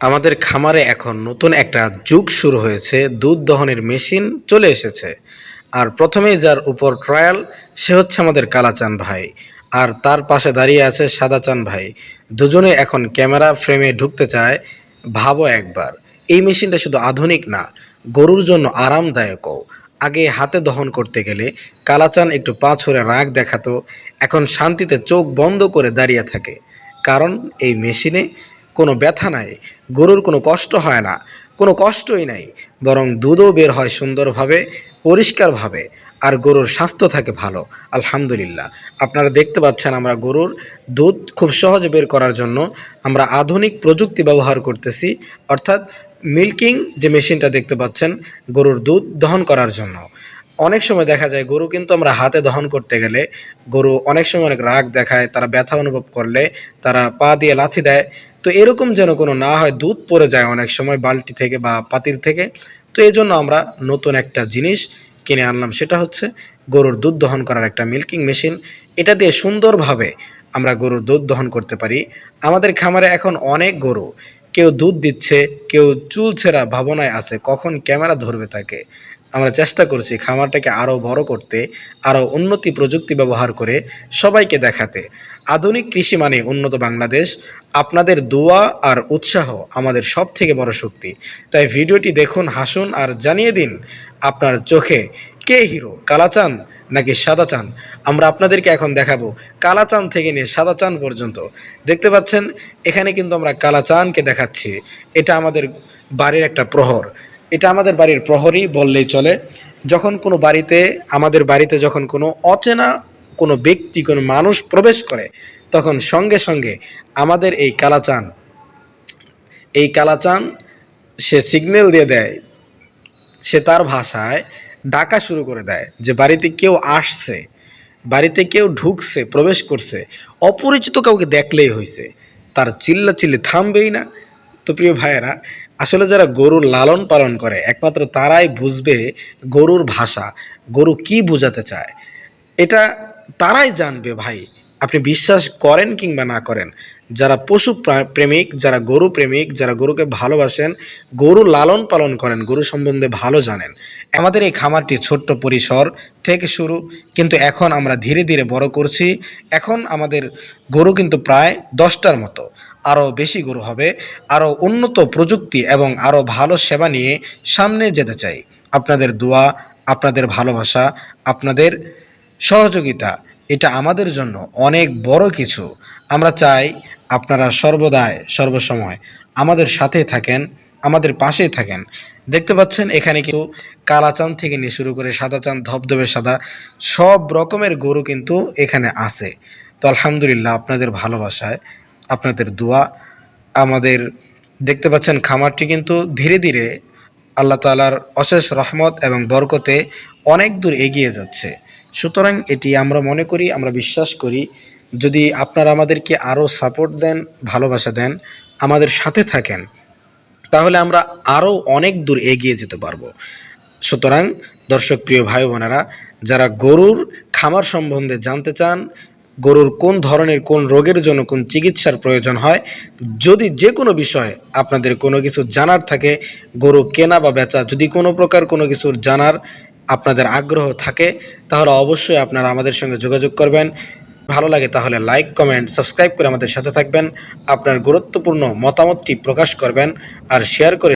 আমাদের খামারে এখন নতুন একটা যুগ শুরু হয়েছে, দুধ দহনের মেশিন চলে এসেছে। আর প্রথমেই যার উপর ট্রায়াল, সে হচ্ছে আমাদের কালাচান ভাই। আর তার পাশে দাঁড়িয়ে আছে সাদাচান ভাই। দুজনে এখন ক্যামেরা ফ্রেমে ঢুকতে চায়, ভাবো একবার। এই মেশিনটা শুধু আধুনিক না, গরুর জন্য আরামদায়কও। আগে হাতে দহন করতে গেলে কালাচান একটু পা ছড়ে রাগ দেখাতো, এখন শান্তিতে চোখ বন্ধ করে দাঁড়িয়ে থাকে। কারণ এই মেশিনে কোনো ব্যথা নাই, গরুর কোনো কষ্ট হয় না, কোনো কষ্টই নাই, বরং দুধও বের হয় সুন্দরভাবে, পরিষ্কারভাবে, আর গরুর স্বাস্থ্য থাকে ভালো, আলহামদুলিল্লাহ। আপনারা দেখতে পাচ্ছেন আমরা গরুর দুধ খুব সহজে বের করার জন্য আমরা আধুনিক প্রযুক্তি ব্যবহার করতেছি, অর্থাৎ মিল্কিং যে মেশিনটা দেখতে পাচ্ছেন, গরুর দুধ দহন করার জন্য। অনেক সময় দেখা যায় গরু কিন্তু আমরা হাতে দহন করতে গেলে গরু অনেক সময় অনেক রাগ দেখায়, তারা ব্যথা অনুভব করলে তারা পা দিয়ে লাথি দেয় তো এরকম যেন কোনো না হয়, দুধ পড়ে যায় অনেক সময় বালতি থেকে বা পাতিল থেকে। তো এই জন্য আমরা নতুন একটা জিনিস কিনে আনলাম, সেটা হচ্ছে গরুর দুধ দহন করার একটা মিল্কিং মেশিন। এটা দিয়ে সুন্দরভাবে আমরা গরুর দুধ দহন করতে পারি। আমাদের খামারে এখন অনেক গরু, কেউ দুধ দিচ্ছে, কেউ চুল ছেঁড়া ভাবনায় আছে, কখন ক্যামেরা ধরবে তাকে? আমরা চেষ্টা করছি খামারটাকে আরও বড় করতে আরও উন্নতি প্রযুক্তি ব্যবহার করে সবাইকে দেখাতে। আধুনিক কৃষি মানে উন্নত বাংলাদেশ। আপনাদের দোয়া আর উৎসাহ আমাদের সব থেকে বড় শক্তি। তাই ভিডিওটি দেখুন, হাসুন আর জানিয়ে দিন, আপনার চোখে কে হিরো? কালাচান নাকি সাদা চান আমরা আপনাদেরকে এখন দেখাবো কালা কালাচান থেকে নিয়ে সাদা চান পর্যন্ত। দেখতে পাচ্ছেন, এখানে কিন্তু আমরা কালা কালাচানকে দেখাচ্ছি। এটা আমাদের বাড়ির একটা প্রহর। এটা আমাদের বাড়ির প্রহরী বললেই চলে, যখন কোনো বাড়িতে, আমাদের বাড়িতে যখন কোনো অচেনা কোনো ব্যক্তি, কোনো মানুষ প্রবেশ করে, তখন সঙ্গে সঙ্গে আমাদের এই কালাচান এই কালাচান সে সিগন্যাল দিয়ে দেয়, সে তার ভাষায় ডাকা শুরু করে দেয় যে বাড়িতে কেউ আসছে, বাড়িতে কেউ ঢুকছে, প্রবেশ করছে, অপরিচিত কাউকে দেখলেই হয়েছে তার চিল্লা চিল্লি থামবেই না। তো প্রিয় ভাইয়েরা আসলে যারা গরুর লালন পালন করে, একমাত্র তারাই বুঝবে গরুর ভাষা, গরু কি বোঝাতে চায়। এটা তারাই জানবে ভাই। আপনি বিশ্বাস করেন কিংবা না করেন, যারা পশু প্রেমিক, যারা গরু প্রেমিক, যারা গরুকে ভালোবাসেন, গরু লালন পালন করেন, গরু সম্বন্ধে ভালো জানেন। আমাদের এই খামারটি ছোট্ট পরিসর থেকে শুরু, কিন্তু এখন আমরা ধীরে ধীরে বড় করছি। এখন আমাদের গরু কিন্তু প্রায় দশটার মতো। আরও বেশি গরু হবে, আরও উন্নত প্রযুক্তি এবং আরও ভালো সেবা নিয়ে সামনে যেতে চাই। আপনাদের দোয়া, আপনাদের ভালোবাসা, আপনাদের সহযোগিতা এটা আমাদের জন্য অনেক বড় কিছু। আমরা চাই আপনারা সর্বদায় সর্বসময় আমাদের সাথে থাকেন, আমাদের পাশেই থাকেন। দেখতে পাচ্ছেন এখানে কিন্তু কালা চাঁদ থেকে নিয়ে শুরু করে সাদা চাঁদ, ধবধবে সাদা, সব রকমের গরু কিন্তু এখানে আছে। তো আলহামদুলিল্লাহ আপনাদের ভালোবাসায়, আপনাদের দোয়া, আমাদের দেখতে পাচ্ছেন খামারটি কিন্তু ধীরে ধীরে আল্লাহ তালার অশেষ রহমত এবং বরকতে অনেক দূর এগিয়ে যাচ্ছে। সুতরাং এটি আমরা মনে করি, আমরা বিশ্বাস করি, যদি আপনারা আমাদেরকে আরও সাপোর্ট দেন, ভালোবাসা দেন, আমাদের সাথে থাকেন, তাহলে আমরা আরও অনেক দূর এগিয়ে যেতে পারব। সুতরাং দর্শক, প্রিয় ভাই বোনেরা যারা গরুর খামার সম্বন্ধে জানতে চান গরুর কোন ধরনের কোন রোগের জন্য কোন চিকিৎসার প্রয়োজন হয়, যদি যে কোনো বিষয়ে আপনাদের কোনো কিছু জানার থাকে, গরু কেনা বা বেচা, যদি কোনো প্রকার কোনো কিছুর জানার আপনাদের আগ্রহ থাকে, তাহলে অবশ্যই আপনারা আমাদের সঙ্গে যোগাযোগ করবেন। ভালো লাগে তাহলে লাইক, কমেন্ট, সাবস্ক্রাইব করে আমাদের সাথে থাকবেন। আপনার গুরুত্বপূর্ণ মতামতটি প্রকাশ করবেন আর শেয়ার করে